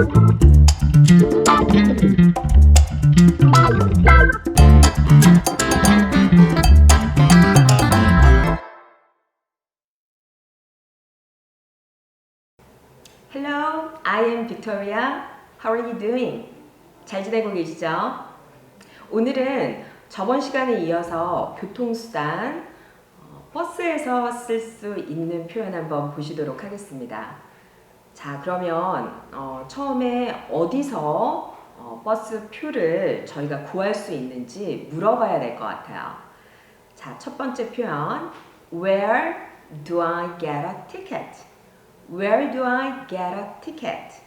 Hello, I am Victoria. How are you doing? 잘 지내고 계시죠? 오늘은 저번 시간에 이어서 교통수단, 어, 버스에서 쓸 수 있는 표현 한번 보시도록 하겠습니다. 자, 그러면 어, 처음에 어디서 어, 버스 표를 저희가 구할 수 있는지 물어봐야 될 것 같아요. 자, 첫 번째 표현. Where do I get a ticket? Where do I get a ticket?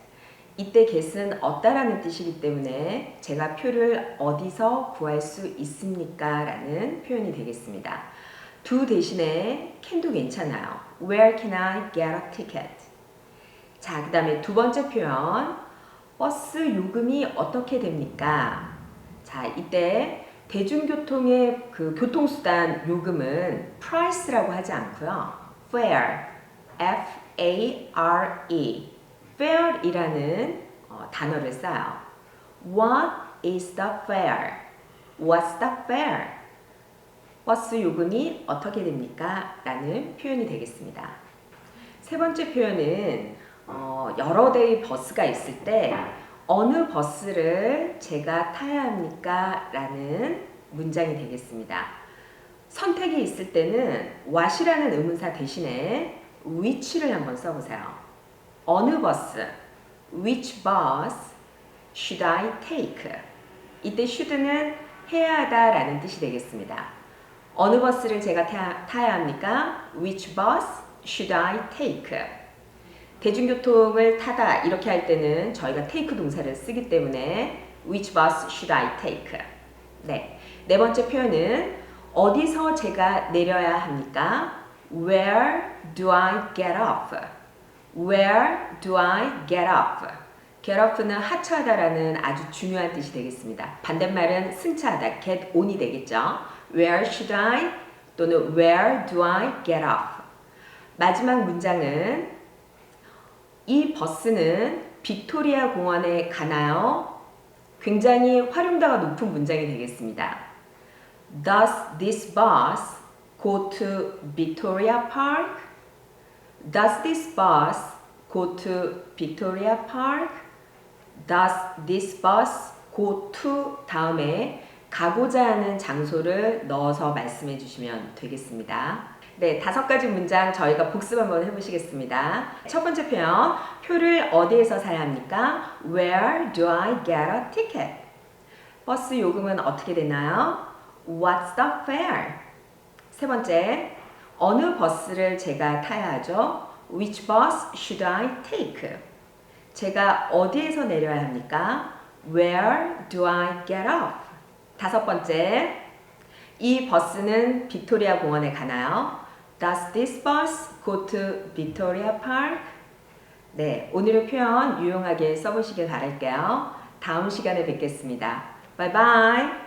이때 get은 어디다라는 뜻이기 때문에 제가 표를 어디서 구할 수 있습니까? 라는 표현이 되겠습니다. do 대신에 can도 괜찮아요. Where can I get a ticket? 자, 그 다음에 두 번째 표현. 버스 요금이 어떻게 됩니까? 자, 이때 대중교통의 그 교통수단 요금은 price라고 하지 않고요. fare, F-A-R-E, fare이라는 어, 단어를 써요. What is the fare? What's the fare? 버스 요금이 어떻게 됩니까? 라는 표현이 되겠습니다. 세 번째 표현은 어, 여러 대의 버스가 있을 때 어느 버스를 제가 타야 합니까? 라는 문장이 되겠습니다. 선택이 있을 때는 what이라는 의문사 대신에 which를 한번 써보세요. 어느 버스, which bus should I take? 이때 should는 해야 하다 라는 뜻이 되겠습니다. 어느 버스를 제가 타, 타야 합니까? Which bus should I take? 대중교통을 타다 이렇게 할 때는 저희가 take 동사를 쓰기 때문에 which bus should I take? 네. 네 번째 표현은 어디서 제가 내려야 합니까? Where do I get off? Where do I get off? get off는 하차하다라는 아주 중요한 뜻이 되겠습니다. 반대말은 승차하다, get on이 되겠죠. Where should I 또는 Where do I get off? 마지막 문장은 이 버스는 빅토리아 공원에 가나요? 굉장히 활용도가 높은 문장이 되겠습니다. Does this bus go to Victoria Park? Does this bus go to Victoria Park? Does this bus go to 다음에 가고자 하는 장소를 넣어서 말씀해 주시면 되겠습니다. 네, 다섯 가지 문장 저희가 복습 한번 해보시겠습니다. 첫 번째 표현, 표를 어디에서 사야 합니까? Where do I get a ticket? 버스 요금은 어떻게 되나요? What's the fare? 세 번째, 어느 버스를 제가 타야 하죠? Which bus should I take? 제가 어디에서 내려야 합니까? Where do I get off? 다섯 번째, 이 버스는 빅토리아 공원에 가나요? Does this bus go to Victoria Park? 네, 오늘의 표현 유용하게 써보시길 바랄게요. 다음 시간에 뵙겠습니다. 바이바이.